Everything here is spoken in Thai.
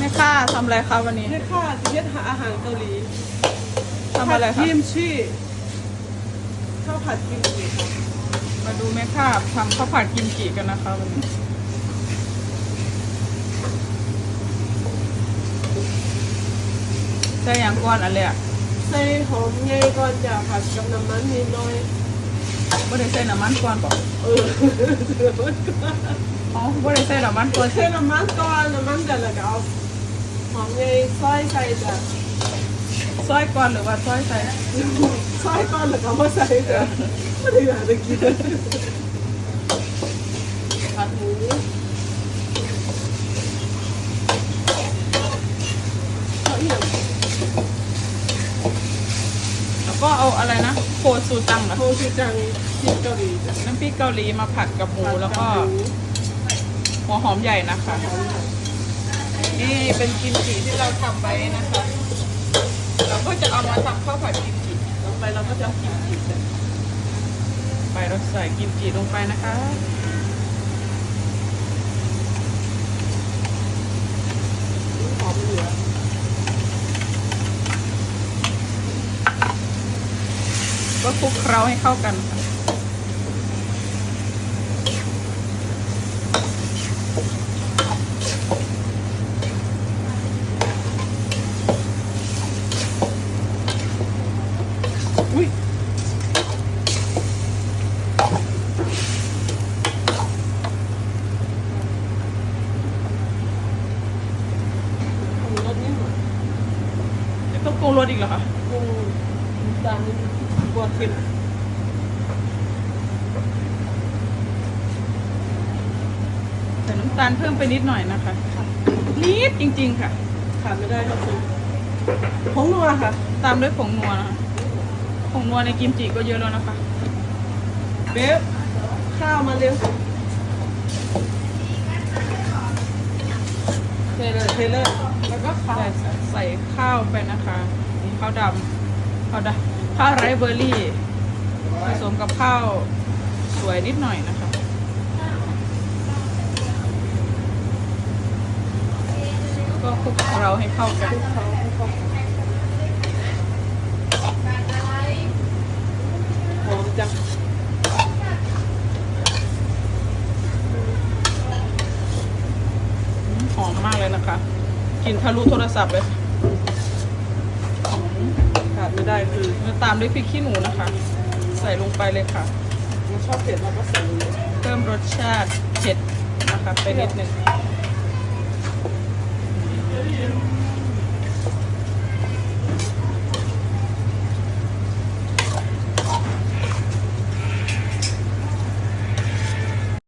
แม่ค่าทำอะไรคะวันนี้นี่ค่ะที่เฮ็ดอาหารเกาหลีทำอะไรผัดคะกิมชีข้าวผัดกิมชีค่ะมาดูแม่ค่าทำข้าวผัดกิมจิกันนะคะวันนี้ใส่อย่างก้อนอะไรอะใส่หอมใหญ่ก่อนจะผัดกับน้ำมันนิดหน่อยไม่ได้ใส่น้ำมันก่อนบอกเออเสือมันก่อนอ๋อไม่ได้ใส่น้ำมันก่อนใส่น้ำมันก่อนน้ำมันเดือดแล้วก็เอา หอมใหญ่ซอยใส่จ้ะซอยก่อนหรือว่าซอยใส่ซอยก่อนแล้วก็เอามาใส่จ้ะไม่ได้อยากจะกินผัดหมูเอาอีกอย่างแล้วก็เอาอะไรนะโคซูจังเหรอโคชูจังที่เกาหลีจ้ะน้ำพริกเกาหลีมาผัดกับหมูแล้วก็หัวหอมใหญ่นะคะ นี่เป็นกิมจิที่เราทำไว้นะคะ เราก็จะเอามาทำข้าวผัดกิมจิลงไปเราก็จะเอากิมจิใส่ไปเราใส่กิมจิลงไปนะคะหอมเหลือก็คลุกเคล้าให้เข้ากันค่ะ อุ้ยปรุงรสนิดหน่อยต้องปรุงรสอีกเหรอคะปรุงน้ำตาลนิดหน่อยกลัวเค็มใส่น้ำตาลเพิ่มไปนิดหน่อยนะคะ นิดจริงๆค่ะ ขาดไม่ได้ก็คือผงนัวค่ะ ตามด้วยผงนัวนะคะ ผงนัวในกิมจิก็เยอะแล้วนะคะเบฟข้าวมาเร็วเทเลยเทเลยแล้วก็ข้าวใส่ใส่ข้าวไปนะคะนี่ข้าวดำข้าวดำข้าวไรซ์เบอร์รี่ผสมกับข้าวสวยนิดหน่อยนะคะก็คลุกเคล้าให้เข้ากัน ข้าวข้าวหอมจัง หอ มมากเลยนะคะกลินทะลุโทรศัพท์เลยขาดไม่ได้คือแล้วตามด้วยพริกขี้หนูนะคะ ใส่ลงไปเลยค่ะเราชอบเผ็ดเราก็ใส่เลยเพิ่มรสชาติเผ็ดนะคะไปนิดนึงเ